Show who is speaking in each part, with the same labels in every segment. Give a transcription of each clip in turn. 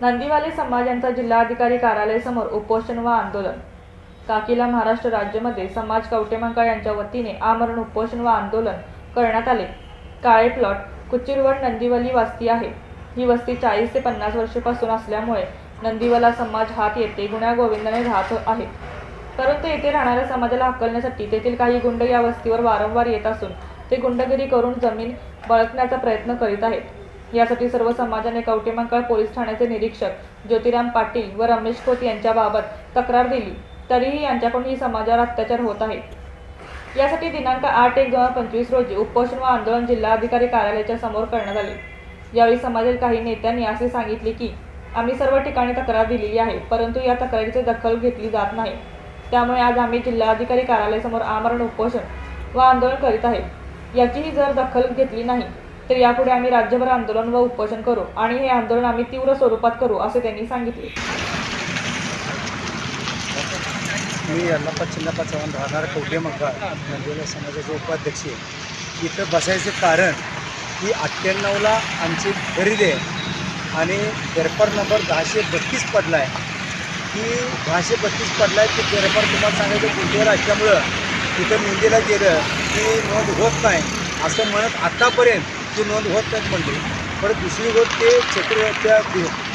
Speaker 1: नंदीवाले समाज यांचा जिल्हाधिकारी कार्यालयासमोर उपोषण व आंदोलन. काकीला महाराष्ट्र राज्यामध्ये समाज कवटेमंका यांच्या वतीने आमरण उपोषण व आंदोलन करण्यात आले. काळे प्लॉट कुचिरवड नंदीवली वस्ती आहे. ही वस्ती चाळीस ते पन्नास वर्षापासून असल्यामुळे नंदीवाला समाज हात येते गुण्या गोविंदाने राहत आहे. परंतु येथे राहणाऱ्या समाजाला हकलण्यासाठी तेथील काही गुंड या वस्तीवर वारंवार येत असून ते गुंडगिरी करून जमीन बळकण्याचा प्रयत्न करीत आहेत. यासाठी सर्व समाजाने कवटेमंकाळ पोलीस ठाण्याचे निरीक्षक ज्योतिराम पाटील व रमेश खोत यांच्याबाबत तक्रार दिली. तरीही यांच्याकडून ही समाजावर अत्याचार होत आहे यासाठी दिनांक आठ एक दोन हजार पंचवीस रोजी उपोषण व आंदोलन जिल्हाधिकारी कार्यालयाच्या समोर करण्यात आले. यावेळी समाजातील काही नेत्यांनी असे सांगितले की आम्ही सर्व ठिकाणी तक्रार दिलेली आहे परंतु या तक्रारीची दखल घेतली जात नाही. त्यामुळे आज आम्ही जिल्हाधिकारी कार्यालयासमोर आमरण उपोषण व आंदोलन करीत आहे. याचीही जर दखल घेतली नाही तर यापुढे आम्ही राज्यभर आंदोलन व उपोषण करू आणि हे आंदोलन आम्ही तीव्र स्वरूपात करू असे त्यांनी सांगितले.
Speaker 2: मी यल्लाप्पा चिन्नप्पा चव्हाण राहणार कवठे मक्का नंदिवला समाजाचे उपाध्यक्ष आहे. इथं बसायचं कारण की अठ्ठ्याण्णवला आमची खरेदी आहे आणि पेरपर नंबर दहाशे बत्तीस पडला आहे की दहाशे बत्तीस पडला आहे की पेरपर तुम्हाला सांगायचं गुंठेवर असल्यामुळं तिथं नोंदीला गेलं की नोंद होत नाही असं म्हणत आत्तापर्यंत ती नोंद होत नाही म्हणली परत दुसरी गोष्ट ते चक्र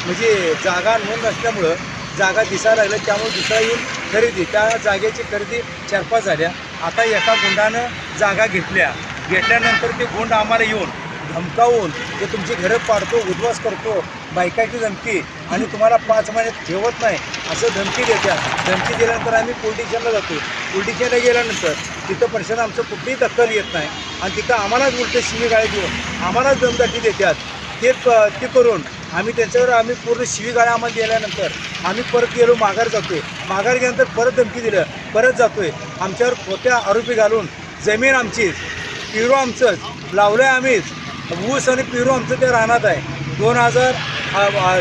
Speaker 2: म्हणजे जागा नोंद असल्यामुळं जागा दिसायला लागल्या त्यामुळे दुसरा येऊन खरेदी. त्या जागेची खरेदी चार पाच झाल्या. आता एका गुंडानं जागा घेतल्या. घेतल्यानंतर ते गुंड आम्हाला येऊन धमकावून ते तुमची घरं पाडतो उद्ध्वस्त करतो बायकाची धमकी आणि तुम्हाला पाच महिन्यात ठेवत नाही असं धमकी देतात धमकी दिल्यानंतर आम्ही पोलिटिशियनला जातो पोलिटिशियनला गेल्यानंतर तिथं प्रशासन आमचं कुठलीही दखल येत नाही. आणि तिथं आम्हालाच उलट शिवीगाळे देऊन आम्हालाच दमदाटी देतात. ते क ते करून आम्ही त्याच्यावर आम्ही पूर्ण शिवीगाळ्या आम्हाला दिल्यानंतर आम्ही परत गेलो माघार जातोय. माघार गेल्यानंतर परत धमकी दिलं परत जातोय. आमच्यावर खोट्या आरोपी घालून जमीन आमचीच पिरो आमचंच लावलं आहे आम्हीच ऊस आणि पिरो आमचं ते राहणार आहे. दोन हजार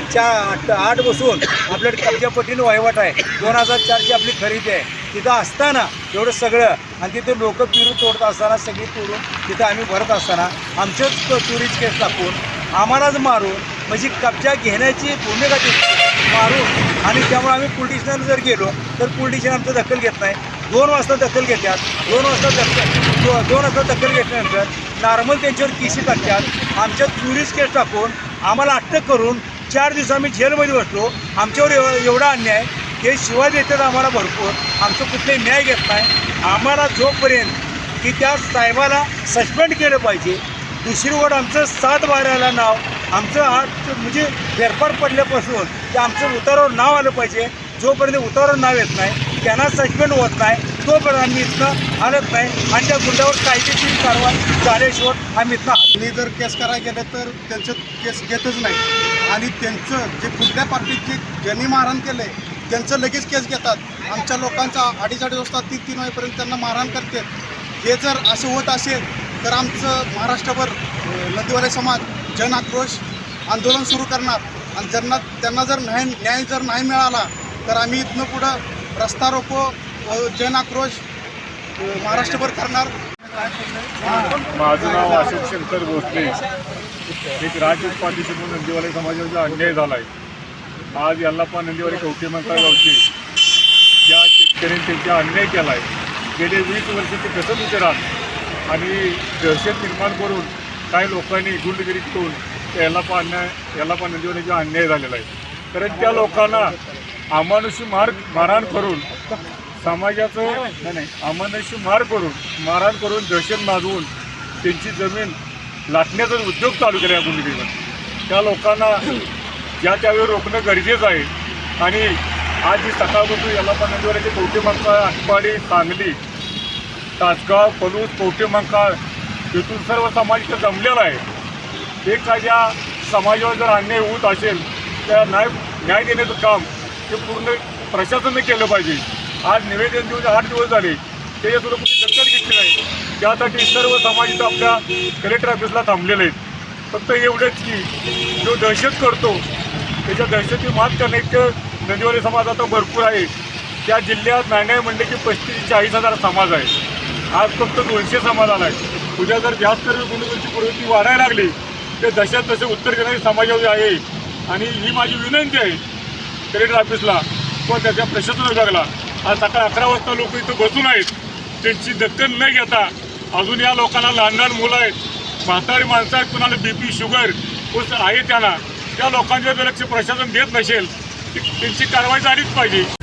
Speaker 2: चार आठ आठ बसून आपल्या कब्जापट्टीनं वहिवाट आहे. दोन हजार चारची आपली खरेदी आहे. तिथं असताना एवढं सगळं आणि तिथे लोक पिरू तोडत असताना सगळी तोडून तिथं आम्ही भरत असताना आमच्याच चोरीच केस टाकून आम्हालाच मारून म्हणजे कब्जा घेण्याची भूमिका तिथे मारून आणि त्यामुळे आम्ही पोलिटिशियन जर गेलो तर पोलिटिशियन आमचं दखल घेत नाही. दोन वाजता दखल घेतात. दोन वाजता दखल दोन वाजता दखल घेतल्यानंतर नॉर्मल त्यांच्यावर केसी टाकतात. आमच्या चोरीच केस टाकून आम्हाला अटक करून चार दिवस आम्ही जेलमध्ये बसलो. आमच्यावर एव एवढा अन्याय हे शिवाय देतात आम्हाला भरपूर. आमचं कुठलाही न्याय घेत नाही. आम्हाला जोपर्यंत की त्या साहेबाला सस्पेंड केलं पाहिजे दुसरी ओढ आमचं सात बाराला नाव आमचं आठ म्हणजे फेरफार पडल्यापासून ते आमचं उतारावर नाव आलं पाहिजे. जोपर्यंत उतारावर नाव येत नाही त्यांना सस्पेंड होत नाही तोपर्यंत आम्ही इथनं हलत नाही. आणि त्या गुंडावर कायदेशीर कारवाई झाल्याशिवाय आम्ही इथनं
Speaker 3: मी जर केस करायला गेलं तर त्यांचं केस घेतच नाही. आणि त्यांचं जे कुठल्या पार्टीचे ज्यांनी मारहाण केलं आहे त्यांचं लगेच केस घेतात. आमच्या लोकांचा अडीच अडीच वाजता तीन तीन वाजेपर्यंत त्यांना मारहाण करतात. हे जर असं होत असेल तर आमचं महाराष्ट्रभर नदीवाले समाज जन आक्रोश आंदोलन सुरू करणार. आणि ज्यांना त्यांना जर न्याय न्याय जर नाही मिळाला तर आम्ही इथनं पुढं रस्ता रोको जन आक्रोश महाराष्ट्रभर करणार.
Speaker 4: माझं नाव अशोक शंकर भोसले. एक राज उपाध्यक्ष म्हणून समाजाचा अन्याय झाला आहे आज यल्लाप्पा नंदीवारी कवटेमंका गावचे. ज्या शेतकऱ्यांनी त्यांचा अन्याय केला आहे गेले वीस वर्ष ते कसं उभे आणि दहशत निर्माण करून काही लोकांनी गुंडगिरी करून त्या यल्लाप्पा अन्याय यल्लाप्पा नंदीवारीचा अन्याय झालेला आहे. कारण त्या लोकांना अमानुषी मार मारहाण करून समाजाचं नाही नाही अमानुषी मार करून मारहाण करून दहशत माजवून त्यांची जमीन लाटण्याचा उद्योग चालू केला या गुंडगिरीवर. त्या लोकांना या त्यावेळी रोखणं गरजेचं आहे. आणि आज ही सकाळपासून याला पण म्हणजे नदीवरचे कवटेमंका आटपाडी सांगली तासगाव पलूस कवटेमंकाळ इथून सर्व समाज इथं जमलेला आहे. एखाद्या समाजावर जर अन्याय होत असेल तर न्याय न्याय देण्याचं काम ते पूर्ण प्रशासनाने केलं पाहिजे. आज निवेदन देऊन आठ दिवस झाले त्याच्यासुद्धा कुठे दखल घेतली नाही. त्यासाठी सर्व समाज इथं आपल्या कलेक्टर ऑफिसला थांबलेले आहेत. फक्त एवढंच की जो दहशत करतो त्याच्या दहशती मात करण्याचं नदीवारी समाज आता भरपूर आहे. त्या जिल्ह्यात महागाई म्हणले की पस्तीस चाळीस हजार समाज आहे आज फक्त दोनशे समाज आला आहे. उद्या जर जास्त गुणवंची प्रवृत्ती वाढायला लागली तर दशात तसे उत्तर घेणारी समाजावर आहे. आणि ही माझी विनंती आहे कलेक्टर ऑफिसला किंवा त्याच्या प्रशासन विभागाला. आज सकाळ अकरा वाजता लोक इथं बसून आहेत. त्यांची दक्कन न घेता अजून या लोकांना लहान लहान मुलं आहेत. म्हातारी माणसं आहेत कुणाला बी पी शुगर उस आहे त्यांना. त्या लोकांच्या जर प्रशासन देत नसेल त्यांची कारवाई झालीच पाहिजे.